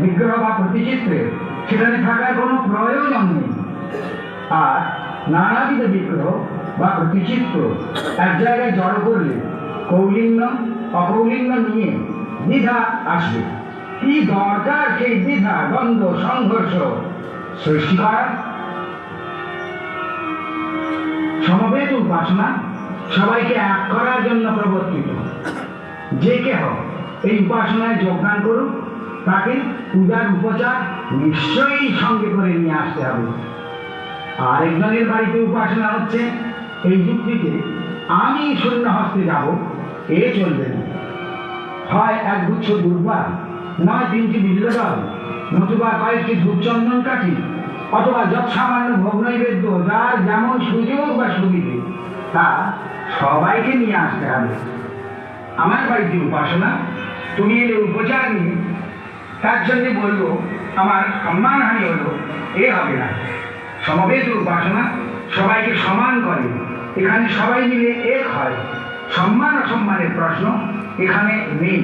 বিগ্রহ বা প্রতিচিত্রে সেখানে থাকার কোনো প্রয়োজন নেই। আর নানাবিধ বিগ্রহ বা প্রতিচিত্র এক জায়গায় জড়ো করলে কৌলিঙ্গ অকৌলিন্য নিয়ে দ্বিধা আসবে। কি দরকার সেই দ্বিধা, দ্বন্দ্ব, সংঘর্ষ সৃষ্টি করার? সমবেত উপাসনা সবাইকে এক করার জন্য প্রবর্তিত। যে কেহ এই উপাসনায় যোগদান করুক তাকে পূজার উপচার নিশ্চয়ই সঙ্গে করে নিয়ে আসতে হবে। আরেকজনের বাড়িতে উপাসনা হচ্ছে, এই যুক্তিতে আমি শূন্য হস্তে যাব, এ চলবে না। হয় এক গুচ্ছ দুর্বা নয় তিনটি বিল্লদল, নতুবা কয়েকটি ধূপচন্দন কাঠি, অথবা যত সামান্য ভোগ নৈবেদ্য, যার যেমন সুযোগ বা সুবিধে, তা সবাইকে নিয়ে আসতে হবে। আমার বাড়িতে উপাসনা, তুমি এলে উপচার নিয়ে তার জন্যে বলব আমার সম্মানহানি হলো, এ হবে না। সমবেত উপাসনা সবাইকে সমান করে। এখানে সবাই মিলে এক হয়। সম্মান অসম্মানের প্রশ্ন এখানে নেই।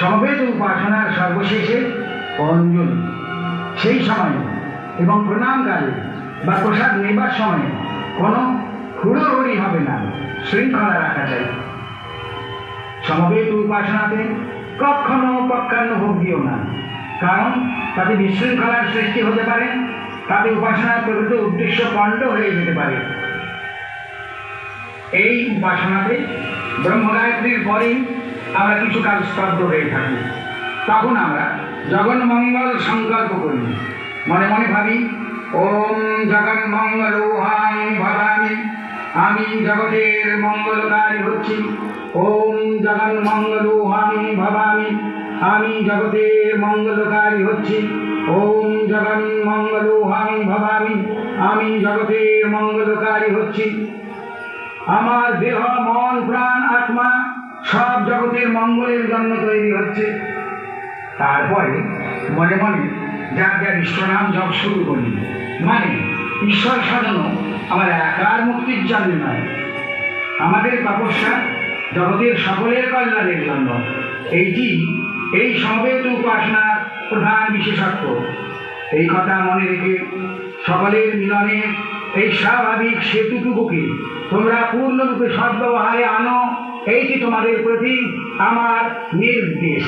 সমবেত উপাসনার সর্বশেষে অঞ্জলি। সেই সময় এবং প্রণামকালে বা প্রসাদ নেবার সময়ে কোনো হুড়োহুড়ি হবে না, শৃঙ্খলা রাখা চাই সমবেত উপাসনাতে কখনো পক্ষান্ন ভোগ দিও না। কারণ তাতে বিশৃঙ্খলার সৃষ্টি হতে পারে, তাতে উপাসনার প্রকৃত উদ্দেশ্য পণ্ড হয়ে যেতে পারে। এই উপাসনাতে ব্রহ্মগায়ত্রীর পরেই আমরা কিছু কাল স্তব্ধ হয়ে থাকি। তখন আমরা জগন্মঙ্গল সংকল্প করি। মনে মনে ভাবি, ওম জগন্মঙ্গল হাং ভবামি, আমি জগতের মঙ্গলকারী হচ্ছি। ওম জগন্মঙ্গল হাং ভবামি আমি জগতের মঙ্গলকারী হচ্ছি। ওম জগন্মঙ্গল হাং ভবামি। আমি জগতের মঙ্গলকারী হচ্ছি। আমার দেহ, মন, প্রাণ, আত্মা সব জগতের মঙ্গলের জন্য তৈরি হচ্ছে। তারপরে মনে মনে যার যার ঈশ্বরনাম জপ শুরু করি। মানে ঈশ্বর সাধনও আমার একার মুক্তির জন্য নয়। আমাদের তপস্যা জগতের সকলের কল্যাণের জন্য। এইটি এই সমবেত উপাসনার প্রধান বিশেষত্ব। এই কথা মনে রেখে সকলের মিলনে এই স্বাভাবিক সেতুটুকুকে তোমরা পূর্ণরূপে সদ্ব্যবহারে আনো, এইটি তোমাদের প্রতি আমার নির্দেশ।